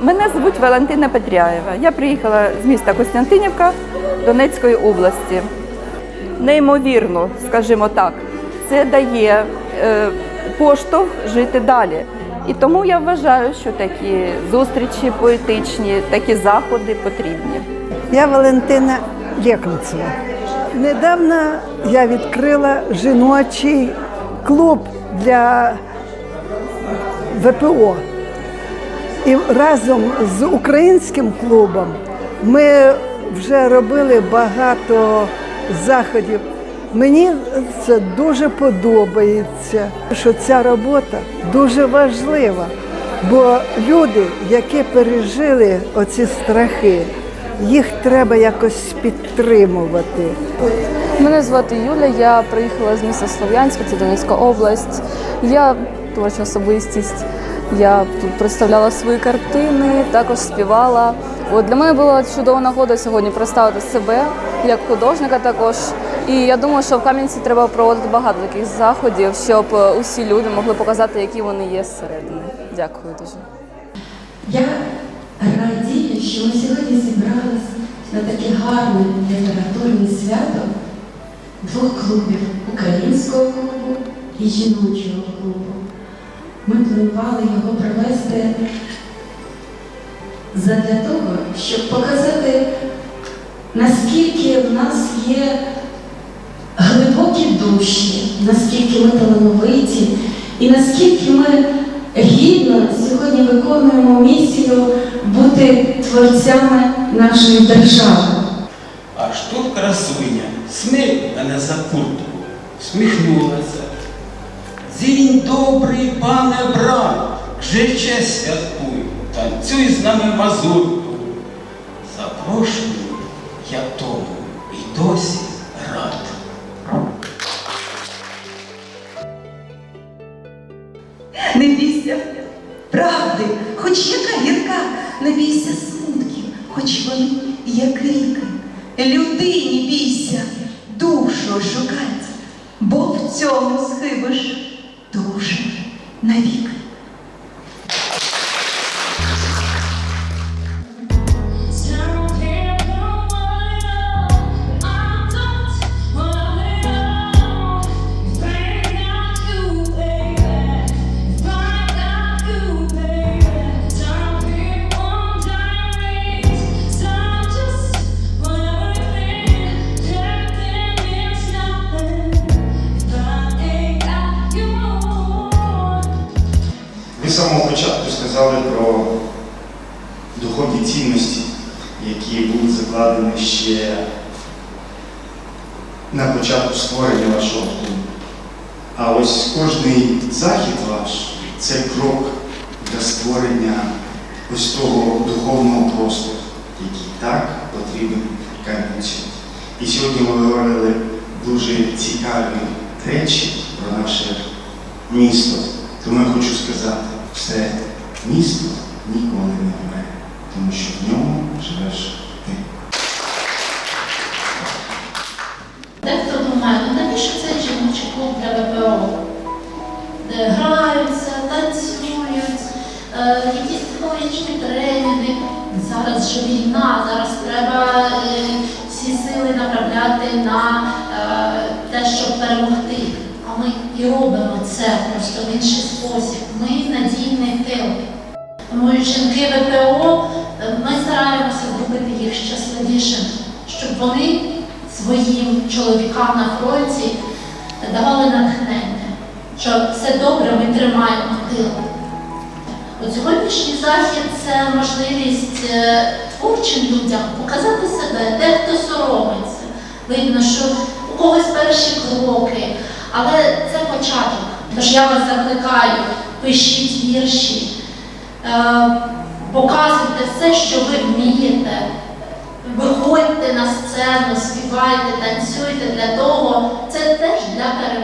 Мене звуть Валентина Петряєва. Я приїхала з міста Костянтинівка Донецької області. Неймовірно, скажімо так, це дає е, поштовх жити далі. І тому я вважаю, що такі зустрічі поетичні, такі заходи потрібні. Я Валентина Леконцева. Недавно я відкрила жіночий клуб для ВПО. І разом з українським клубом ми вже робили багато заходів. Мені це дуже подобається, що ця робота дуже важлива, бо люди, які пережили оці страхи, їх треба якось підтримувати. Мене звати Юля, я приїхала з міста Слов'янська, це Донецька область. Я творча особистість. Я представляла свої картини, також співала. От для мене була чудова нагода сьогодні представити себе як художника також. І я думаю, що в Кам'янці треба проводити багато таких заходів, щоб е, усі люди могли показати, які вони є зсередини. Дякую дуже. Я радію, що ми сьогодні зібрались на таке гарне літературне свято двох клубів українського клубу і жіночого клубу. Ми планували його провести задля того, щоб показати, наскільки в нас є глибокі душі, наскільки ми талановиті і наскільки ми гідно сьогодні виконуємо місію бути творцями нашої держави. Аж тут красуня смик мене за куртку, сміхнулася. Зінь добрий, пане брат, жиче святкуй, танцюй з нами мазурку. Запрошую, я тому і досі рад. Не бійся правди, хоч яка гірка, не бійся смутків, хоч вони як ріки. Людині бійся, душу шукать, бо в цьому схибиш дуже навіки. Самого початку сказали про духовні цінності, які були закладені ще на початку створення вашого клубу. А ось кожний захід ваш це крок для створення ось того духовного простору, який так потрібен Кам'янцю. І сьогодні ми говорили дуже цікаві речі про наше місто. Тому я хочу сказати, це місто ніколи не вмре, тому що в ньому живеш ти. Дехто думає, ну навіщо цей жіночий клуб для ВПО? Де граються, танцюють, е, якісь психологічні тренінги. Зараз же війна, зараз треба е, всі сили направляти на е, те, щоб перемогти. А ми і робимо це просто в інший спосіб. Ми надійний. Тому жінки ВПО, е, ми стараємося зробити їх щасливішими, щоб вони своїм чоловікам на фронті давали натхнення, що все добре, ми тримаємо тил. От сьогоднішній захід це можливість е, творчим людям показати себе, дехто соромиться. Видно, що у когось перші кроки, але це початок. Тож я вас закликаю, пишіть вірші, е, показуйте все, що ви вмієте. Виходьте на сцену, співайте, танцюйте для того. Це теж для перемоги.